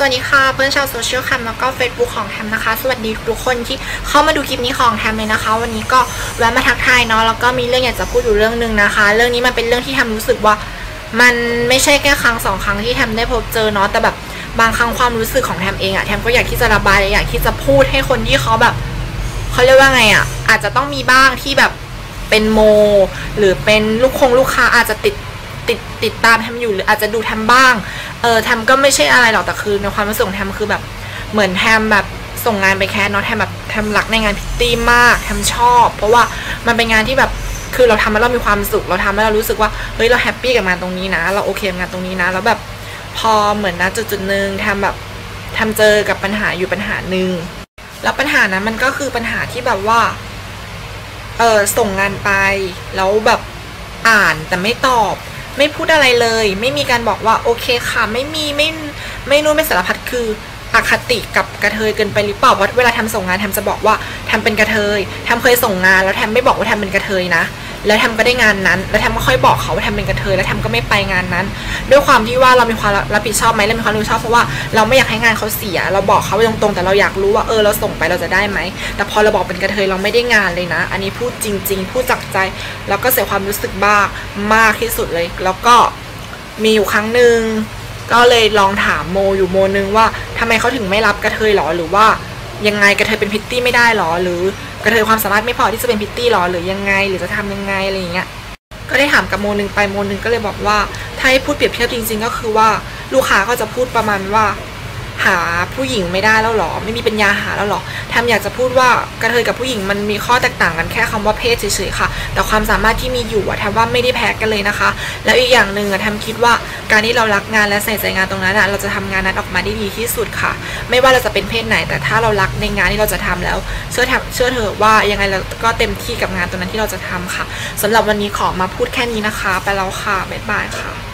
สวัสดีค่ะเพื่อนชาวโซเชียลแคมแล้วก็ Facebook ของแทมนะคะ สวัสดีทุกคนที่เข้ามาดูคลิปนี้ของแทมเลยนะคะ วันนี้ก็แวะมาทักทายเนาะแล้วก็มีเรื่องอยากจะพูดอยู่เรื่องหนึ่งนะคะ เรื่องนี้มันเป็นเรื่องที่แทมรู้สึกว่า มันไม่ใช่แค่ครั้งสองครั้งที่แทมได้พบเจอเนาะแต่แบบบางครั้งความรู้สึกของแทมเองอะแทมก็อยากที่จะระบายอยากที่จะพูดให้คนที่เขาแบบเขาเรียกว่าไงอะอาจจะต้องมีบ้างที่แบบเป็นโม หรือเป็นลูกคงลูกค้าอาจจะติดติดติดตามแทมอยู่หรืออาจจะดูแทมบ้าง ออแทมก็ไม่ใช่อะไรหรอกแต่คือในความรู้สึกของแทมคือแบบเหมือนแทมแบบส่งงานไปแคสเนาะแทมแบบแทมรักในงานพิตตี้มากแทมชอบ เพราะว่ามันเป็นงานที่แบบคือเราทำแล้วเรามีความสุขเราทำแล้วเรารู้สึกว่าเฮ้ยเราแฮปปี้กับงานตรงนี้นะ เราโอเคกับงานตรงนี้นะแล้วแบบพอเหมือนนะจุดจุดหนึ่งแทมแบบแทมเจอกับปัญหาอยู่ปัญหาหนึ่งแล้วปัญหานั้นมันก็คือปัญหาที่แบบว่าเออส่งงานไปแล้วแบบอ่านแต่ไม่ตอบ ไม่พูดอะไรเลย ไม่มีการบอกว่าโอเคค่ะ ไม่มีไม่ไม่นู่นไม่สารพัดคืออคติกับกระเทยเกินไปหรือเปล่าเพราะเวลาทำส่งงานแทมจะบอกว่าทำเป็นกระเทยทำเคยส่งงานแล้วแทมไม่บอกว่าทำเป็นกระเทยนะ แล้วแทมก็ได้งานนั้น แล้วแทมก็ค่อยบอกเขาว่าแทำเป็นกระเทยแล้วแทมก็ไม่ไปงานนั้น ด้วยความที่ว่าเรามีความรับผิดชอบไหมเรามีความรับผิดชอบเพราะว่าเราไม่อยากให้งานเขาเสีย เราบอกเขาไปตรงๆ แต่เราอยากรู้ว่าเออเราส่งไปเราจะได้ไหม แต่พอเราบอกเป็นกระเทยเราไม่ได้งานเลยนะ อันนี้พูดจริง ๆ พูดจากใจ แล้วก็เสียความรู้สึกบ้างมากที่สุดเลย แล้วก็มีอยู่ครั้งหนึ่งก็เลยลองถามโมอยู่โมนึงว่าทำไมเขาถึงไม่รับกระเทยหรอหรือว่า ยังไงกระเทยเป็นพิตตี้ไม่ได้หรอ หรือกระเทยความสามารถไม่พอที่จะเป็นพิตตี้หรอหรือยังไง หรือจะทำยังไงอะไรอย่างเงี้ยก็ได้ถามกับโมนึงไปโมนึงก็เลยบอกว่าถ้าให้พูดเปรียบเทียบจริง ๆ ก็คือว่าลูกค้าก็จะพูดประมาณว่า หาผู้หญิงไม่ได้แล้วหรอ ไม่มีปัญญาหาแล้วหรอแทมอยากจะพูดว่ากระเทยกับผู้หญิงมันมีข้อแตกต่างกันแค่คำว่าเพศเฉยๆค่ะ แต่ความสามารถที่มีอยู่อะแทมว่าไม่ได้แพ้กันเลยนะคะ แล้วอีกอย่างหนึ่งอะแทมคิดว่าการที่เรารักงานและใส่ใจงานตรงนั้นอะเราจะทำงานนั้นออกมาได้ดีที่สุดค่ะ ไม่ว่าเราจะเป็นเพศไหน แต่ถ้าเรารักในงานที่เราจะทำแล้ว เชื่อเชื่อเถอะว่ายังไงเราก็เต็มที่กับงานตรงนั้นที่เราจะทำค่ะสำหรับวันนี้ขอมาพูดแค่นี้นะคะ ไปแล้วค่ะบ๊ายบายค่ะ